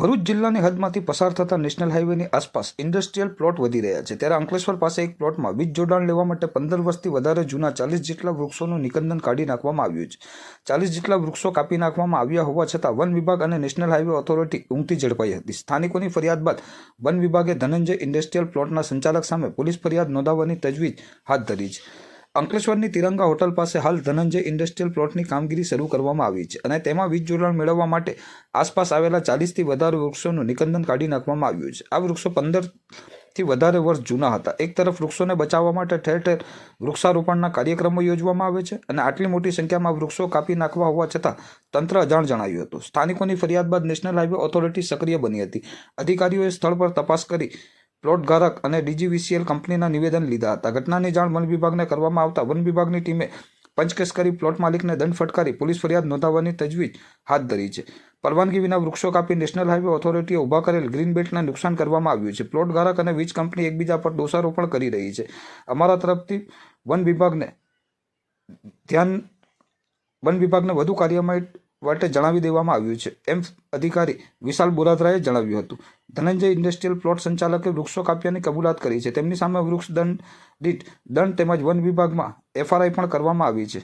ભરૂચ જિલ્લાની હદમાંથી પસાર થતા નેશનલ હાઈવેની આસપાસ ઇન્ડસ્ટ્રીયલ પ્લોટ વધી રહ્યા છે. ત્યારે અંકલેશ્વર પાસે એક પ્લોટમાં વીજ જોડાણ લેવા માટે પંદર વર્ષથી વધારે જૂના ચાલીસ જેટલા વૃક્ષોનું નિકંદન કાઢી નાખવામાં આવ્યું છે. ચાલીસ જેટલા વૃક્ષો કાપી નાખવામાં આવ્યા હોવા છતાં વન વિભાગ અને નેશનલ હાઈવે ઓથોરિટી ઊંઘતી ઝડપાઈ હતી. સ્થાનિકોની ફરિયાદ બાદ વન વિભાગે ધનંજય ઇન્ડસ્ટ્રીયલ પ્લોટના સંચાલક સામે પોલીસ ફરિયાદ નોંધાવવાની તજવીજ હાથ ધરી છે. અંકલેશ્વરની તિરંગા હોટલ પાસે હાલ ધનંજય ઇન્ડસ્ટ્રીયલ પ્લોટની કામગીરી શરૂ કરવામાં આવી છે અને તેમાં વીજ જોડાણ મેળવવા માટે આસપાસ આવેલા ચાલીસથી વધારે વૃક્ષોનું નિકંદન કાઢી નાખવામાં આવ્યું છે. આ વૃક્ષો પંદરથી વધારે વર્ષ જૂના હતા. એક તરફ વૃક્ષોને બચાવવા માટે ઠેર ઠેર વૃક્ષારોપણના કાર્યક્રમો યોજવામાં આવે છે અને આટલી મોટી સંખ્યામાં વૃક્ષો કાપી નાખવા હોવા છતાં તંત્ર અજાણ જણાવ્યું હતું. સ્થાનિકોની ફરિયાદ બાદ નેશનલ હાઈવે ઓથોરિટી સક્રિય બની હતી. અધિકારીઓએ સ્થળ પર તપાસ કરી પ્લોટ ધારક અને ડીજીવીસીએલ કંપનીના નિવેદન લીધા હતા. ઘટનાની જાણ વન વિભાગને કરવામાં આવતા વન વિભાગની ટીમે પંચકેસ કરી પ્લોટ માલિકને દંડ ફટકારી પોલીસ ફરિયાદ નોંધાવવાની તજવીજ હાથ ધરી છે. પરવાનગી વિના વૃક્ષો કાપી નેશનલ હાઈવે ઓથોરિટીએ ઊભા કરેલ ગ્રીન બેલ્ટને નુકસાન કરવામાં આવ્યું છે. પ્લોટ ધારક અને વીજ કંપની એકબીજા પર દોષારોપણ કરી રહી છે. અમારા તરફથી વન વિભાગને ધ્યાન વન વિભાગને વધુ કાર્યવાહી માટે જણાવી દેવામાં આવ્યું છે. એમ અધિકારી વિશાલ બોરાદરાએ જણાવ્યું હતું. ધનંજય ઇન્ડસ્ટ્રીયલ પ્લોટ સંચાલકે વૃક્ષો કાપ્યાની કબૂલાત કરી છે. તેમની સામે વૃક્ષ દંડ દીઠ દંડ તેમજ વન વિભાગમાં એફઆરઆઈ પણ કરવામાં આવી છે.